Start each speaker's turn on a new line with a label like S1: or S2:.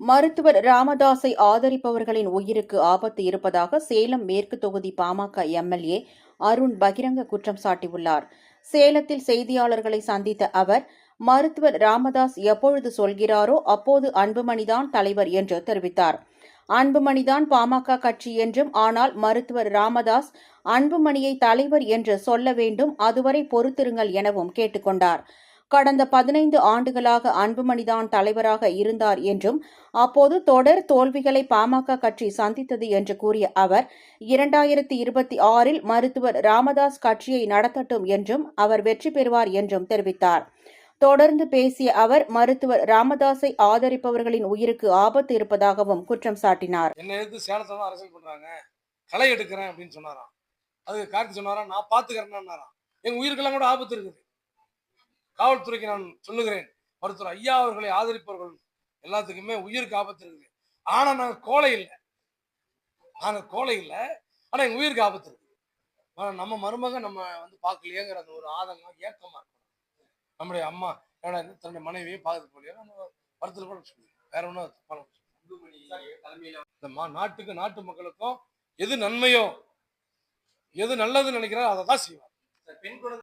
S1: மருத்துவர் ராமதாஸை ஆதரிப்பவர்களின் உயிருக்கு ஆபத்து இருப்பதாக சேலம் மேற்கு தொகுதி பாமக எம்எல்ஏ அருண் பகிரங்க குற்றம் சாட்டியுள்ளார். சேலத்தில் செய்தியாளர்களை சந்தித்த அவர் மருத்துவர் ராமதாஸ் எப்பொழுது சொல்கிறாரோ அப்போது அன்புமணிதான் தலைவர் என்று தெரிவித்தார். அன்புமணிதான் பாமக கட்சி என்றும் ஆனால் மருத்துவர் ராமதாஸ் அன்புமணியை தலைவர் என்று சொல்ல வேண்டும் அதுவரை பொறுத்திருங்கள் எனவும் கேட்டுக்கொண்டார். கடந்த பதினைந்து ஆண்டுகளாக அன்புமணிதான் தலைவராக இருந்தார் என்றும் அப்போது தொடர் தோல்விகளை பாமக கட்சி சந்தித்தது என்று கூறிய அவர் இரண்டாயிரத்தி இருபத்தி ஆறில் மருத்துவர் ராமதாஸ் கட்சியை நடத்தட்டும் என்றும் அவர் வெற்றி பெறுவார் என்றும் தெரிவித்தார். தொடர்ந்து பேசிய அவர் மருத்துவர் ராமதாஸை ஆதரிப்பவர்களின் உயிருக்கு ஆபத்து இருப்பதாகவும் குற்றம் சாட்டினார்.
S2: எதிர்த்து அரசியல் பண்றாங்க. களை எடுக்கிறேன் அப்படின்னு சொன்னாராம். அது கார்த்தி சொன்னாராம் நான் பாத்துக்கிறேன்னாராம் எங்க உயிருக்கெல்லாம் கூட ஆபத்து இருக்குது. காவல்துறைக்கு நான் சொல்லுகிறேன். மருத்துவர் ஐயா அவர்களை ஆதரிப்பவர்கள் எல்லாத்துக்குமே உயிருக்கு ஆபத்து இருக்குது ஆனா நாங்க கோலை இல்லை. நாங்க கோலை இல்லை. ஆனா எங்க உயிருக்கு ஆபத்து இருக்கு நம்ம மருமக நம்ம வந்து பார்க்கலையேங்கிற அந்த ஒரு ஆதங்கம் ஏக்கமா இருக்கும் நம்முடைய அம்மா ஏன்னா தன்னுடைய மனைவியை பார்க்கறது போலியா? நம்ம வருத்தத்தில் கூட சொல்லி வேற ஒன்றும் தப்பான இந்த மா நாட்டுக்கு நாட்டு மக்களுக்கும் எது நன்மையோ எது நல்லதுன்னு நினைக்கிறாரோ அதை தான் செய்வார்.